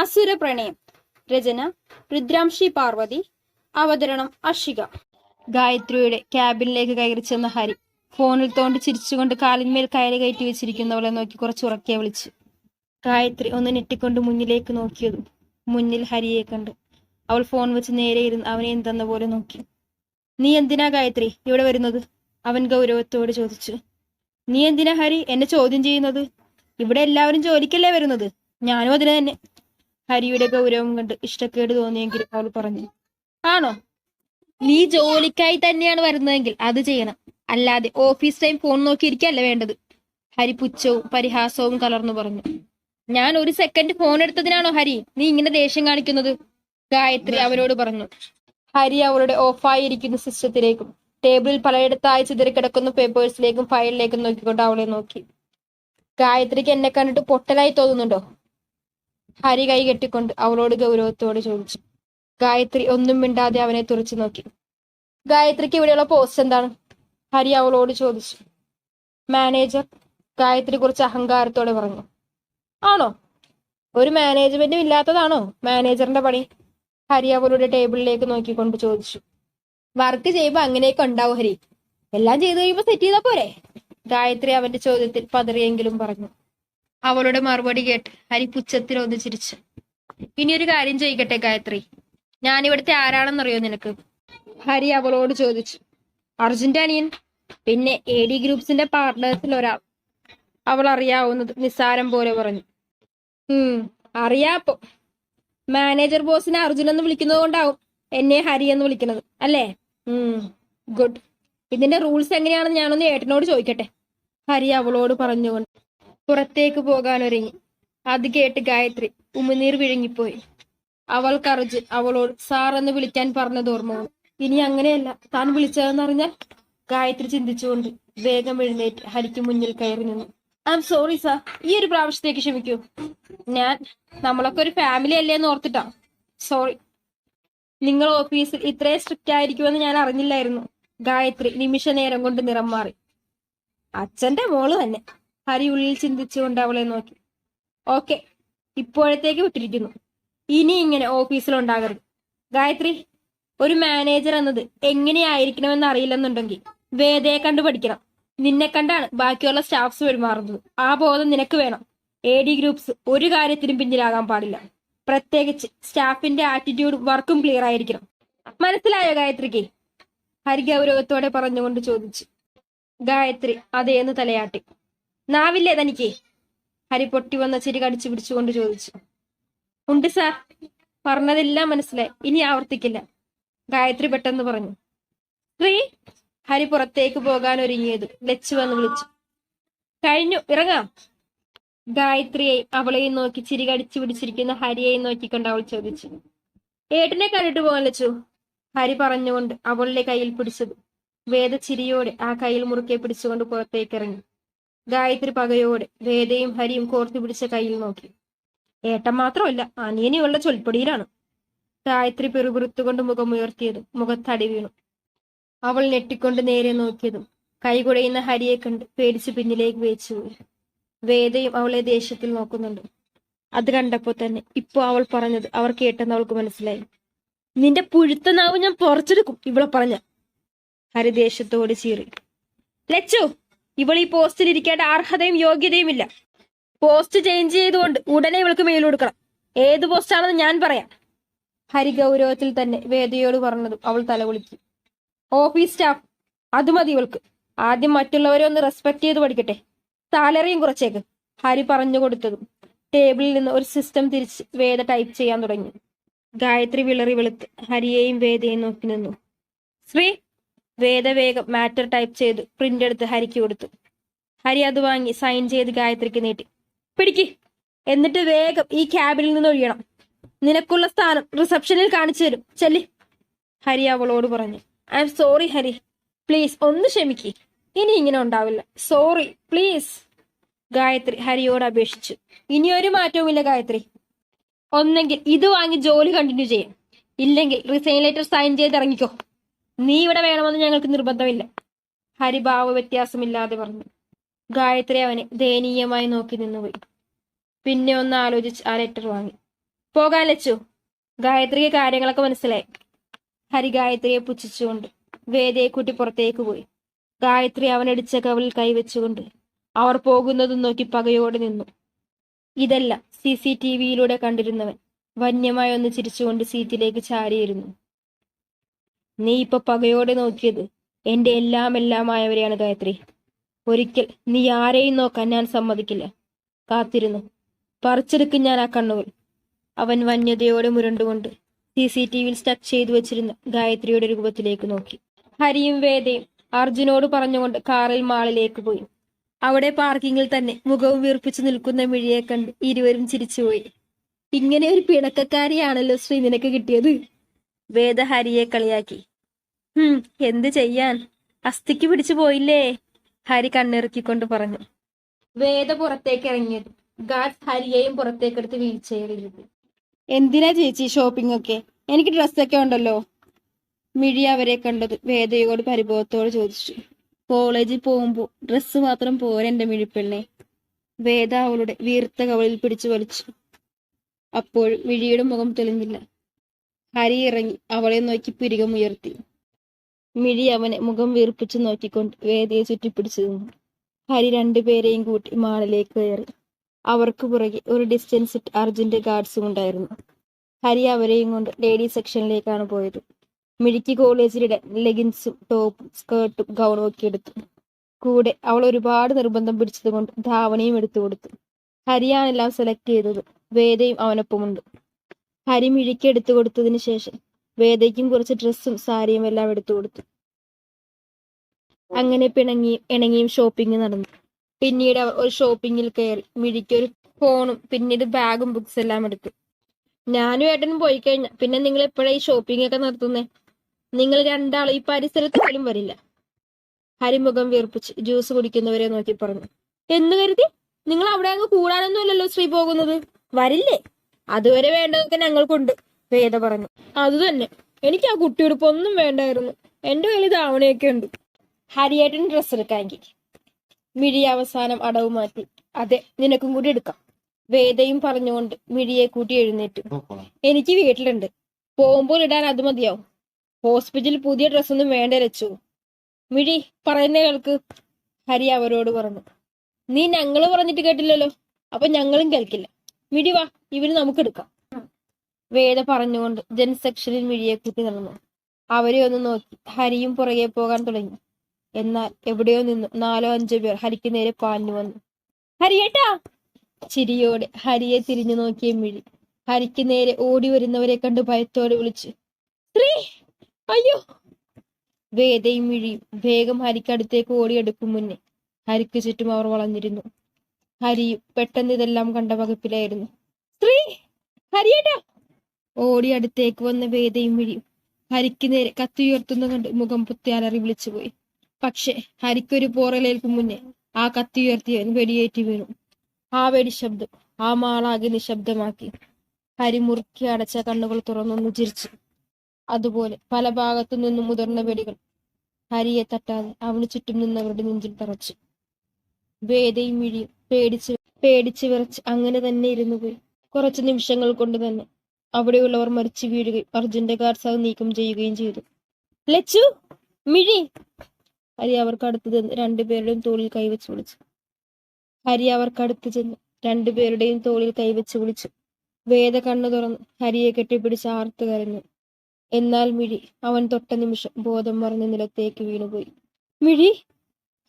അസുര പ്രണയം രചന രുദ്രാംശി പാർവതി അവതരണം അഷിക. ഗായത്രിയുടെ ക്യാബിനിലേക്ക് കയറി ചെന്ന ഹരി ഫോണിൽ തോണ്ടി ചിരിച്ചുകൊണ്ട് കാലിന്മേൽ കയറി കയറ്റി വെച്ചിരിക്കുന്നവളെ നോക്കി കുറച്ച് ഉറക്കെ വിളിച്ചു. ഗായത്രി ഒന്ന് ഞെട്ടിക്കൊണ്ട് മുന്നിലേക്ക് നോക്കിയതും മുന്നിൽ ഹരിയെ കണ്ട്. അവൾ ഫോൺ വെച്ച് നേരെ ഇരുന്ന് അവനെ എന്തെന്ന പോലെ നോക്കി. നീ എന്തിനാ ഗായത്രി ഇവിടെ വരുന്നത്? അവൻ ഗൗരവത്തോട് ചോദിച്ചു. നീ എന്തിനാ ഹരി എന്നെ ചോദ്യം ചെയ്യുന്നത്? ഇവിടെ എല്ലാവരും ജോലിക്കല്ലേ വരുന്നത്? ഞാനും അതിന് തന്നെ ഹരിയുടെ ഗൗരവം കണ്ട് ഇഷ്ടക്കേട് തോന്നിയെങ്കിലും അവൾ പറഞ്ഞു ആണോ? നീ ജോലിക്കായി തന്നെയാണ് വരുന്നതെങ്കിൽ അത് ചെയ്യണം. അല്ലാതെ ഓഫീസ് ടൈം ഫോൺ നോക്കിയിരിക്കല്ല വേണ്ടത്? ഹരി പുച്ഛവും പരിഹാസവും കലർന്നു പറഞ്ഞു ഞാൻ ഒരു സെക്കൻഡ് ഫോൺ എടുത്തതിനാണോ ഹരി? നീ ഇങ്ങനെ ദേഷ്യം കാണിക്കുന്നത്? ഗായത്രി അവരോട് പറഞ്ഞു ഹരി അവളുടെ ഓഫായിരിക്കുന്ന സിസ്റ്റത്തിലേക്കും ടേബിളിൽ പലയിടത്തായി ചിതറിക്കിടക്കുന്ന പേപ്പേഴ്സിലേക്കും ഫയലിലേക്കും നോക്കിക്കൊണ്ട് അവളെ നോക്കി. ഗായത്രിക്ക് എന്നെ കണ്ടിട്ട് പൊട്ടലായി തോന്നുന്നുണ്ടോ? ഹരി കൈ കെട്ടിക്കൊണ്ട് അവളോട് ഗൗരവത്തോടെ ചോദിച്ചു. ഗായത്രി ഒന്നും മിണ്ടാതെ അവനെ തുറച്ചു നോക്കി. ഗായത്രിക്ക് ഇവിടെയുള്ള പോസ്റ്റ് എന്താണ്? ഹരി അവളോട് ചോദിച്ചു. മാനേജർ ഗായത്രി കുറച്ച് അഹങ്കാരത്തോടെ പറഞ്ഞു. ആണോ? ഒരു മാനേജ്മെന്റും ഇല്ലാത്തതാണോ മാനേജറിന്റെ പണി? ഹരി അവളുടെ ടേബിളിലേക്ക് നോക്കിക്കൊണ്ട് ചോദിച്ചു. വർക്ക് ചെയ്യുമ്പോ അങ്ങനെയൊക്കെ ഉണ്ടാവും ഹരി. എല്ലാം ചെയ്തു കഴിയുമ്പോ സെറ്റ് ചെയ്താ പോരെ? ഗായത്രി അവന്റെ ചോദ്യത്തിൽ പതറിയെങ്കിലും പറഞ്ഞു. അവളുടെ മറുപടി കേട്ട് ഹരി പുച്ഛത്തിൽ ഒന്ന് ചിരിച്ചു. ഇനി ഒരു കാര്യം ചെയ്യിക്കട്ടെ ഗായത്രി? ഞാൻ ഇവിടുത്തെ ആരാണെന്നറിയോ നിനക്ക്? ഹരി അവളോട് ചോദിച്ചു. അർജുന്റെ അനിയൻ പിന്നെ എ ഡി ഗ്രൂപ്പ്സിന്റെ പാർട്ട്നേഴ്സിൽ ഒരാൾ. അവൾ അറിയാവുന്നത് നിസ്സാരം പോലെ പറഞ്ഞു. ഉം അറിയാപ്പോ മാനേജർ ബോസിനെ അർജുൻ എന്ന് വിളിക്കുന്നത് കൊണ്ടാവും എന്നെ ഹരി എന്ന് വിളിക്കുന്നത് അല്ലേ? ഉം ഗുഡ് ഇതിന്റെ റൂൾസ് എങ്ങനെയാണെന്ന് ഞാനൊന്ന് ഏട്ടനോട് ചോദിക്കട്ടെ. ഹരി അവളോട് പറഞ്ഞുകൊണ്ട്. പുറത്തേക്ക് പോകാൻ ഒരുങ്ങി അത് കേട്ട് ഗായത്രി ഉമിനീർ വിഴുങ്ങിപ്പോയി. അവൾ കറിച്ച് അവളോട് സാർ എന്ന് വിളിക്കാൻ പറഞ്ഞത് ഓർമ്മ ഇനി അങ്ങനെയല്ല. താൻ വിളിച്ചതെന്നറിഞ്ഞാൽ ഗായത്രി ചിന്തിച്ചുകൊണ്ട് വേഗം എഴുന്നേറ്റ് ഹരിക്ക് മുന്നിൽ കയറി നിന്നു. ഐ എം സോറി സാർ ഈ ഒരു പ്രാവശ്യത്തേക്ക് ക്ഷമിക്കൂ. ഞാൻ നമ്മളൊക്കെ ഒരു ഫാമിലി അല്ലേ എന്ന് ഓർത്തിട്ടാ. സോറി നിങ്ങൾ ഓഫീസിൽ ഇത്രയും സ്ട്രിക്റ്റ് ആയിരിക്കുമെന്ന് ഞാൻ അറിഞ്ഞില്ലായിരുന്നു. ഗായത്രി നിമിഷ നേരം കൊണ്ട് നിറം മാറി. അച്ഛന്റെ മോൾ തന്നെ. ഹരി ഉള്ളിൽ ചിന്തിച്ചുകൊണ്ട് അവളെ നോക്കി. ഓക്കെ. ഇപ്പോഴത്തേക്ക് വിട്ടിരിക്കുന്നു. ഇനി ഇങ്ങനെ ഓഫീസിലുണ്ടാകരുത്. ഗായത്രി ഒരു മാനേജർ എന്നത് എങ്ങനെയായിരിക്കണമെന്ന് അറിയില്ലെന്നുണ്ടെങ്കിൽ വേദയെ കണ്ടു പഠിക്കണം. നിന്നെ കണ്ടാണ് ബാക്കിയുള്ള സ്റ്റാഫ്സ് പെരുമാറുന്നത്. ആ ബോധം നിനക്ക് വേണം. എ ഡി ഗ്രൂപ്പ്സ് ഒരു കാര്യത്തിനും പിന്നിലാകാൻ പാടില്ല. പ്രത്യേകിച്ച് സ്റ്റാഫിന്റെ ആറ്റിറ്റ്യൂഡും വർക്കും ക്ലിയർ ആയിരിക്കണം. മനസ്സിലായോ ഗായത്രിക്ക്? ഹരി ഗൗരവത്തോടെ പറഞ്ഞുകൊണ്ട് ചോദിച്ചു. ഗായത്രി അതേന്ന് തലയാട്ടി. നാവില്ലേ തനിക്ക്? ഹരി പൊട്ടി വന്ന ചിരി കടിച്ചു പിടിച്ചുകൊണ്ട് ചോദിച്ചു. ഉണ്ട് സാർ. പറഞ്ഞതെല്ലാം മനസ്സിലായി. ഇനി ആവർത്തിക്കില്ല. ഗായത്രി പെട്ടെന്ന് പറഞ്ഞു. ശ്രീ ഹരി പുറത്തേക്ക് പോകാൻ ഒരുങ്ങിയത്. ലച്ചു വന്ന് വിളിച്ചു. കഴിഞ്ഞു. ഇറങ്ങാം. ഗായത്രിയെ അവളെയും നോക്കി ചിരി കടിച്ചു പിടിച്ചിരിക്കുന്ന ഹരിയെയും നോക്കിക്കൊണ്ട് അവൾ ചോദിച്ചു. ഏട്ടനെ കണ്ടിട്ട് പോകാൻ ലച്ചു? ഹരി പറഞ്ഞുകൊണ്ട് അവളുടെ കയ്യിൽ പിടിച്ചത്. വേദ ചിരിയോടെ ആ കയ്യിൽ മുറുക്കെ പിടിച്ചുകൊണ്ട് പുറത്തേക്ക് ഇറങ്ങി. ഗായത്രി പകയോടെ വേദയും ഹരിയും കോർത്തു പിടിച്ച കയ്യിൽ നോക്കി. ഏട്ടൻ മാത്രമല്ല അനിയനിയുള്ള ചൊൽപ്പടിയിലാണ്. ഗായത്രി പെറുപുറത്തുകൊണ്ട് മുഖമുയർത്തിയതും. മുഖത്തടി വീണു. അവൾ ഞെട്ടിക്കൊണ്ട് നേരെ നോക്കിയതും കൈകുടയുന്ന ഹരിയെ കണ്ട് പേടിച്ച് പിന്നിലേക്ക് വേച്ചുപോയി വേദയും അവളെ ദേഷ്യത്തിൽ നോക്കുന്നുണ്ട്. അത് കണ്ടപ്പോ തന്നെ ഇപ്പൊ അവൾ പറഞ്ഞത് അവർ കേട്ടെന്ന് അവൾക്ക് മനസ്സിലായി. നിന്റെ പുഴുത്ത നാവ് ഞാൻ പുറച്ചെടുക്കും ഇവളെ പറഞ്ഞ. ഹരി ദേഷ്യത്തോട് ചീറി. ലച്ചു ഇവൾ ഈ പോസ്റ്റിൽ ഇരിക്കേണ്ട അർഹതയും യോഗ്യതയും ഇല്ല. പോസ്റ്റ് ചേഞ്ച് ചെയ്തുകൊണ്ട് ഉടനെ ഇവൾക്ക് മെയിൽ കൊടുക്കണം. ഏത് പോസ്റ്റാണെന്ന് ഞാൻ പറയാം. ഹരി ഗൗരവത്തിൽ തന്നെ വേദയോട് പറഞ്ഞതും അവൾ തലകുളിക്കും ഓഫീസ് സ്റ്റാഫ് അത് മതി ഇവൾക്ക്. ആദ്യം മറ്റുള്ളവരെ ഒന്ന് റെസ്പെക്ട് ചെയ്ത് പഠിക്കട്ടെ. സാലറിയും കുറച്ചേക്ക്. ഹരി പറഞ്ഞു കൊടുത്തതും ടേബിളിൽ നിന്ന് ഒരു സിസ്റ്റം തിരിച്ച് വേദ ടൈപ്പ് ചെയ്യാൻ തുടങ്ങി. ഗായത്രി വിളറി വെളുത്ത് ഹരിയെയും വേദയെയും നോക്കി നിന്നു. ശ്രീ വേദ വേഗം മാറ്റർ ടൈപ്പ് ചെയ്ത് പ്രിന്റ് എടുത്ത് ഹരിക്ക് കൊടുത്തു. ഹരി അത് വാങ്ങി സൈൻ ചെയ്ത് ഗായത്രിക്ക് നീട്ടി. പിടിക്ക്. എന്നിട്ട് വേഗം ഈ ക്യാബിനിൽ നിന്ന് ഒഴിയണം. നിനക്കുള്ള സ്ഥാനം റിസപ്ഷനിൽ കാണിച്ചു തരും. ചെല്ലി. ഹരി അവളോട് പറഞ്ഞു. I'm sorry Hari. പ്ലീസ് ഒന്ന് ക്ഷമിക്ക്. ഇനി ഇങ്ങനെ ഉണ്ടാവില്ല. സോറി പ്ലീസ് ഗായത്രി ഹരിയോട് അപേക്ഷിച്ചു. ഇനി ഒരു മാറ്റവുമില്ല ഗായത്രി. ഒന്നെങ്കിൽ ഇത് വാങ്ങി ജോലി കണ്ടിന്യൂ ചെയ്യും. ഇല്ലെങ്കിൽ റിസൈൻ ലെറ്റർ സൈൻ ചെയ്ത് ഇറങ്ങിക്കോ. നീ ഇവിടെ വേണമെന്ന് ഞങ്ങൾക്ക് നിർബന്ധമില്ല. ഹരിഭാവ വ്യത്യാസമില്ലാതെ പറഞ്ഞു. ഗായത്രി അവനെ ദയനീയമായി നോക്കി നിന്നുപോയി പിന്നെ ഒന്ന് ആലോചിച്ച് ആ ലെറ്റർ വാങ്ങി. പോകാൻ ലച്ചു. ഗായത്രിക്ക് കാര്യങ്ങളൊക്കെ മനസ്സിലായി. ഹരി ഗായത്രിയെ പുച്ഛിച്ചുകൊണ്ട് വേദയെ കൂട്ടി പുറത്തേക്ക് പോയി. ഗായത്രി അവനടിച്ച കവളിൽ കൈവച്ചുകൊണ്ട് അവർ പോകുന്നതും നോക്കി പകയോടെ നിന്നു. ഇതല്ല സി സി ടി വിയിലൂടെ കണ്ടിരുന്നവൻ. വന്യമായി ഒന്ന് ചിരിച്ചുകൊണ്ട് സീറ്റിലേക്ക് ചാരിയിരുന്നു. നീ ഇപ്പൊ പകയോടെ നോക്കിയത് എന്റെ എല്ലാം എല്ലാമായവരെയാണ് ഗായത്രി. ഒരിക്കൽ നീ ആരെയും നോക്കാൻ ഞാൻ സമ്മതിക്കില്ല. കാത്തിരുന്നു. പറിച്ചെടുക്കും ഞാൻ ആ കണ്ണുകൾ. അവൻ വന്യതയോടെ മുരണ്ടുകൊണ്ട് സി സി ടി വിയിൽ സ്റ്റക്ക് ചെയ്തു വെച്ചിരുന്ന ഗായത്രിയുടെ രൂപത്തിലേക്ക് നോക്കി. ഹരിയും വേദയും അർജുനോട് പറഞ്ഞുകൊണ്ട് കാറിൽ മാളിലേക്ക് പോയി. അവിടെ പാർക്കിങ്ങിൽ തന്നെ മുഖവും വീർപ്പിച്ചു നിൽക്കുന്ന മിഴിയെ കണ്ട് ഇരുവരും ചിരിച്ചുപോയി ഇങ്ങനെ ഒരു പിണക്കക്കാരിയാണല്ലോ ശ്രീ നിനക്ക് കിട്ടിയത്? വേദ ഹരിയെ കളിയാക്കി. ഹും എന്ത് ചെയ്യാൻ? അസ്ഥിക്ക് പിടിച്ചു പോയില്ലേ? ഹരി കണ്ണിറുക്കിക്കൊണ്ട് പറഞ്ഞു. വേദ പുറത്തേക്ക് ഇറങ്ങിയത്. ഗാഡ് ഹരിയെയും പുറത്തേക്കെടുത്ത് വീൽചെയറിലിരുത്തി എന്തിനാ ചേച്ചി ഷോപ്പിംഗ് ഒക്കെ? എനിക്ക് ഡ്രസ്സൊക്കെ ഉണ്ടല്ലോ. മിഴി അവരെ കണ്ടത് വേദയോട് പരിഭവത്തോട് ചോദിച്ചു. കോളേജിൽ പോകുമ്പോൾ ഡ്രസ്സ് മാത്രം പോരെ എന്റെ മിഴിപ്പെണ്ണെ. വേദ അവളുടെ വീർത്ത കവളിൽ പിടിച്ചു വലിച്ചു. അപ്പോൾ മിഴിയുടെ മുഖം തെളിഞ്ഞില്ല. ഹരി ഇറങ്ങി അവളെ നോക്കി പിരികമുയർത്തി. മിഴി അവനെ മുഖം വീർപ്പിച്ചു നോക്കിക്കൊണ്ട് വേദിയെ ചുറ്റിപ്പിടിച്ചു ഹരി രണ്ടുപേരെയും കൂട്ടി മാളിലേക്ക് കയറി. അവർക്ക് പുറകെ ഒരു ഡിസ്റ്റൻസ് ഇട്ട് അർജുന്റെ ഗാർഡ്സും ഉണ്ടായിരുന്നു. ഹരി അവരെയും കൊണ്ട് ലേഡി സെക്ഷനിലേക്കാണ് പോയത്. മിഴിക്ക് കോളേജിലിടെ ലെഗിൻസും ടോപ്പും സ്കേർട്ടും ഗൗണും ഒക്കെ എടുത്തു. കൂടെ അവൾ ഒരുപാട് നിർബന്ധം പിടിച്ചതുകൊണ്ട് ധാവണയും എടുത്തു കൊടുത്തു. ഹരിയാണെല്ലാം സെലക്ട് ചെയ്തത് വേദയും അവനൊപ്പമുണ്ട്. ഹരി മിഴിക്ക് എടുത്തു കൊടുത്തതിന് ശേഷം വേദയ്ക്കും കുറച്ച് ഡ്രസ്സും സാരിയും എല്ലാം എടുത്തു കൊടുത്തു. അങ്ങനെ പിണങ്ങി ഇണങ്ങിയും ഷോപ്പിംഗ് നടന്നു. പിന്നീട് ഒരു ഷോപ്പിങ്ങിൽ കയറി. മിഴിക്ക് ഒരു ഫോണും പിന്നീട് ബാഗും ബുക്സ് എല്ലാം എടുത്തു. ഞാനും ഏട്ടനും പോയി കഴിഞ്ഞ പിന്നെ നിങ്ങൾ എപ്പോഴാ ഈ ഷോപ്പിംഗ് ഒക്കെ നടത്തുന്നേ? നിങ്ങൾ രണ്ടാളും ഈ പരിസരത്ത് പോലും വരില്ല. ഹരിമുഖം വീർപ്പിച്ച് ജ്യൂസ് കുടിക്കുന്നവരെ നോക്കി പറഞ്ഞു. എന്ന് കരുതി? നിങ്ങൾ അവിടെ അങ്ങ് കൂടാനൊന്നുമല്ലല്ലോ ശ്രീ പോകുന്നത്? വരില്ലേ? അതുവരെ വേണ്ടതൊക്കെ ഞങ്ങൾക്കുണ്ട്. വേദ പറഞ്ഞു. അത് തന്നെ. എനിക്ക് ആ കുട്ടിയുടുപ്പ് ഒന്നും വേണ്ടായിരുന്നു. എന്റെ കയ്യിൽ ധാവണയൊക്കെ ഉണ്ട്. ഹരിയേട്ടൻ ഡ്രസ്സ് എടുക്കാമെങ്കിൽ. മിഴി അവസാനം അടവ് മാറ്റി. അതെ നിനക്കും കൂടി എടുക്കാം. വേദയും പറഞ്ഞുകൊണ്ട് മിഴിയെ കൂട്ടി എഴുന്നേറ്റു. എനിക്ക് വീട്ടിലുണ്ട്. പോകുമ്പോൾ ഇടാൻ അത് മതിയാവും. ഹോസ്പിറ്റലിൽ പുതിയ ഡ്രസ്സൊന്നും വേണ്ട രച്ചു. മിഴി പറയുന്ന കേൾക്ക്. ഹരി അവരോട് പറഞ്ഞു. നീ ഞങ്ങൾ പറഞ്ഞിട്ട് കേട്ടില്ലല്ലോ. അപ്പൊ ഞങ്ങളും കേൾക്കില്ല. മിഴി വാ ഇവർ നമുക്ക് എടുക്കാം. വേദ പറഞ്ഞുകൊണ്ട് ജനസെക്ഷനിൽ വിഴിയെ കൂട്ടി നടന്നു. അവരെ ഒന്ന് നോക്കി. ഹരിയും പുറകെ പോകാൻ തുടങ്ങി. എന്നാൽ എവിടെയോ നിന്ന് നാലോ അഞ്ചോ പേർ ഹരിക്ക് നേരെ പാഞ്ഞു വന്നു. ഹരിയേട്ടാ! ചിരിയോടെ ഹരിയെ തിരിഞ്ഞു നോക്കിയ മിഴി ഹരിക്ക് നേരെ ഓടി വരുന്നവരെ കണ്ട് ഭയത്തോടെ വിളിച്ചു. സ്ത്രീ അയ്യോ! വേദയും മിഴിയും വേഗം ഹരിക്കടുത്തേക്ക് ഓടിയെടുക്കും മുന്നേ. ഹരിക്ക് ചുറ്റും അവർ വളഞ്ഞിരുന്നു. ഹരിയും പെട്ടെന്ന് ഇതെല്ലാം കണ്ട വകുപ്പിലായിരുന്നു. ഹരിയേട്ടാ! ഓടി അടുത്തേക്ക് വന്ന വേദയും വിഴിയും ഹരിക്ക് നേരെ കത്തിയുയർത്തുന്ന കണ്ട് മുഖം പുത്തിയാലറി വിളിച്ചുപോയി. പക്ഷെ ഹരിക്കൊരു പോറലേൽക്കും മുന്നേ ആ കത്തിയുയർത്തിയവൻ വെടിയേറ്റി വീണു. ആ വെടി ശബ്ദം ആ മാളാകെ നിശബ്ദമാക്കി. ഹരി മുറുക്കി അടച്ച കണ്ണുകൾ തുറന്നൊന്ന് ചിരിച്ചു. അതുപോലെ പല ഭാഗത്തു നിന്നും മുതിർന്ന വെടികൾ ഹരിയെ തട്ടാതെ അവന് ചുറ്റും നിന്നവരുടെ നെഞ്ചിൽ തറച്ചു. വേദയും മിഴിയും പേടിച്ച് പേടിച്ച് വിറച്ച് അങ്ങനെ തന്നെ ഇരുന്നു പോയി കുറച്ച് നിമിഷങ്ങൾ കൊണ്ട് തന്നെ അവിടെയുള്ളവർ മരിച്ചു വീഴുകയും അർജുന്റെ കാർ സഹ നീക്കം ചെയ്യുകയും ചെയ്തു. ലച്ചു മിഴി. ഹരി അവർക്ക് അടുത്ത് ചെന്ന് രണ്ടുപേരുടെയും തോളിൽ കൈവച്ച് വിളിച്ചു. ഹരി അവർക്ക് അടുത്ത് ചെന്ന് രണ്ടുപേരുടെയും തോളിൽ കൈവച്ച് വിളിച്ചു. വേദ കണ്ണു തുറന്ന് ഹരിയെ കെട്ടിപ്പിടിച്ച് ആർത്തു കരഞ്ഞു. എന്നാൽ മിഴി അവൻ തൊട്ട നിമിഷം ബോധം മറന്ന് നിലത്തേക്ക് വീണുപോയി. മിഴി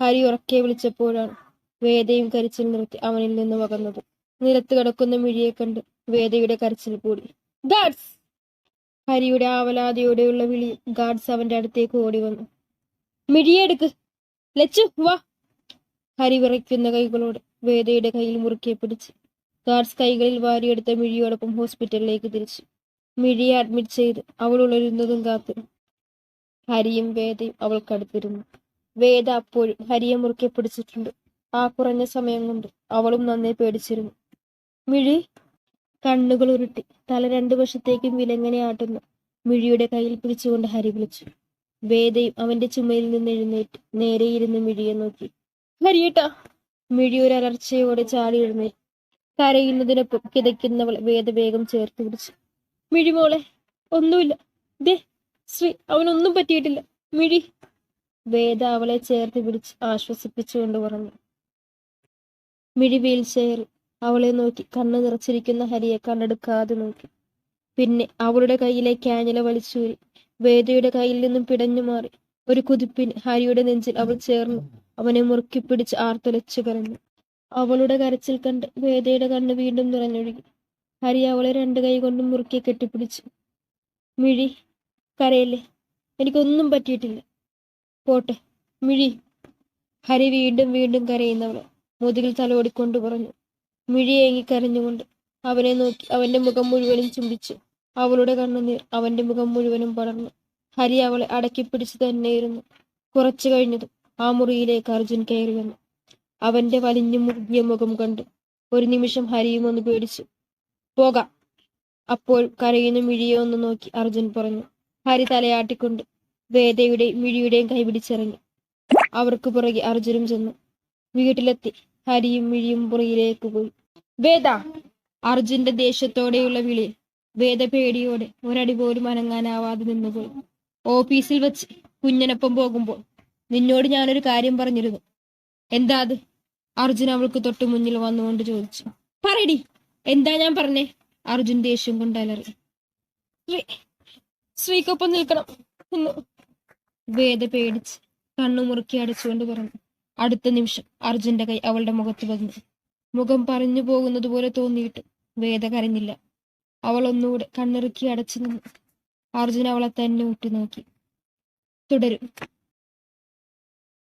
ഹരി ഉറക്കെ വിളിച്ചപ്പോഴാണ് വേദയും കരച്ചിൽ നിർത്തി അവനിൽ നിന്ന് വകന്നത് നിലത്ത് കിടക്കുന്ന മിഴിയെ കണ്ട് വേദയുടെ കരച്ചിൽ കൂടി. ഗാഡ്സ്. ഹരിയുടെ ആവലാതിയോടെയുള്ള വിളി ഗാഡ്സ് അവന്റെ അടുത്തേക്ക് ഓടി വന്നു മിഴിയെടുക്ക്. ലച്ചു വാ. ഹരി വിറയ്ക്കുന്ന കൈകളോട് വേദയുടെ കയ്യിൽ മുറുക്കെ പിടിച്ച് ഗാർഡ്സ് കൈകളിൽ വാരിയെടുത്ത മിഴിയോടൊപ്പം ഹോസ്പിറ്റലിലേക്ക് തിരിച്ചു. മിഴിയെ അഡ്മിറ്റ് ചെയ്ത് അവൾ ഉണരുന്നതും കാത്തു ഹരിയും വേദയും അവൾക്കടുത്തിരുന്നു. വേദ അപ്പോഴും ഹരിയെ മുറുക്കെ പിടിച്ചിട്ടുണ്ട്. ആ കുറഞ്ഞ സമയം കൊണ്ട് അവളും നന്നേ പേടിച്ചിരുന്നു. മിഴി കണ്ണുകൾ ഉരുട്ടി തല രണ്ടു വശത്തേക്കും വിലങ്ങനെ ആട്ടുന്ന. മിഴിയുടെ കയ്യിൽ പിടിച്ചുകൊണ്ട് ഹരി വിളിച്ചു. വേദയും അവന്റെ ചുമയിൽ നിന്ന് എഴുന്നേറ്റ്. നേരെയിരുന്ന് മിഴിയെ നോക്കി. ഹരിയേട്ടാ. മിഴി ഒരു അലർച്ചയോടെ ചാടി എഴുന്നേറ്റ്. കരയുന്നതിനൊപ്പം കിതയ്ക്കുന്നവൾ വേദ വേഗം ചേർത്ത് പിടിച്ചു. മിഴി മോളെ ഒന്നുമില്ല. ദേ ശ്രീ അവനൊന്നും പറ്റിയിട്ടില്ല. മിഴി. വേദ അവളെ ചേർത്ത് പിടിച്ച് ആശ്വസിപ്പിച്ചുകൊണ്ട് പറഞ്ഞു മിഴി വീൽ ചെയർ അവളെ നോക്കി കണ്ണു നിറച്ചിരിക്കുന്ന ഹരിയെ കണ്ണെടുക്കാതെ നോക്കി. പിന്നെ അവളുടെ കയ്യിലെ കാഞ്ഞില വലിച്ചൂരി വേദയുടെ കയ്യിൽ നിന്നും പിടഞ്ഞു മാറി. ഒരു കുതിപ്പിന് ഹരിയുടെ നെഞ്ചിൽ അവൾ ചേർന്നു. അവനെ മുറുക്കി പിടിച്ച് ആർത്തലച്ചു കരഞ്ഞു. അവളുടെ കരച്ചിൽ കണ്ട് വേദയുടെ കണ്ണ് വീണ്ടും നിറഞ്ഞൊഴുകി. ഹരി അവളെ രണ്ട് കൈ കൊണ്ടും മുറുക്കി കെട്ടിപ്പിടിച്ചു. മിഴി കരയല്ലേ? എനിക്കൊന്നും പറ്റിയിട്ടില്ല. പോട്ടെ മിഴി. ഹരി വീണ്ടും വീണ്ടും കരയുന്നവളെ മുതുകിൽ തലോടിക്കൊണ്ട് പറഞ്ഞു. മിഴി ഏങ്ങി കരഞ്ഞുകൊണ്ട് അവനെ നോക്കി അവന്റെ മുഖം മുഴുവനും ചുംബിച്ചു. അവളുടെ കണ്ണുനീർ അവന്റെ മുഖം മുഴുവനും പടർന്നു. ഹരി അവളെ അടക്കി പിടിച്ചു തന്നെയിരുന്നു. കുറച്ചു കഴിഞ്ഞതും ആ മുറിയിലേക്ക് അർജുൻ കയറി വന്നു. അവന്റെ വലിഞ്ഞു മുറുകിയ മുഖം കണ്ടു. ഒരു നിമിഷം ഹരിയും ഒന്ന് പേടിച്ചു. പോകാം. അപ്പോൾ കരയുന്ന മിഴിയെ ഒന്ന് നോക്കി അർജുൻ പറഞ്ഞു. ഹരി തലയാട്ടിക്കൊണ്ട് വേദയുടെയും മിഴിയുടെയും കൈപിടിച്ചിറങ്ങി അവർക്ക് പുറകെ അർജുനും ചെന്നു. വീട്ടിലെത്തി. ഹരിയും മിഴിയും പുറകിലേക്ക് പോയി. വേദ. അർജുന്റെ ദേഷ്യത്തോടെയുള്ള വിളി. വേദ പേടിയോടെ ഒരടി പോലും അനങ്ങാനാവാതെ നിന്നുപോയി. ഓഫീസിൽ വെച്ച് കുഞ്ഞനൊപ്പം പോകുമ്പോൾ നിന്നോട് ഞാനൊരു കാര്യം പറഞ്ഞിരുന്നു. എന്താ അത്? അർജുൻ അവൾക്ക് തൊട്ടു മുന്നിൽ വന്നുകൊണ്ട് ചോദിച്ചു. പറയടി എന്താ ഞാൻ പറഞ്ഞേ? അർജുൻ ദേഷ്യം കൊണ്ട് അലറി. നിൽക്കണം. വേദ പേടിച്ച് കണ്ണു മുറുക്കി അടച്ചുകൊണ്ട് പറഞ്ഞു. അടുത്ത നിമിഷം അർജുന്റെ കൈ അവളുടെ മുഖത്ത് വന്നു മുഖം പറഞ്ഞു പോകുന്നതുപോലെ പോലെ തോന്നിയിട്ട്. വേദ കരഞ്ഞില്ല. അവൾ ഒന്നുകൂടെ കണ്ണിറുക്കി അടച്ചു നിന്നു. അർജുൻ അവളെ തന്നെ ഉറ്റുനോക്കി. തുടരും.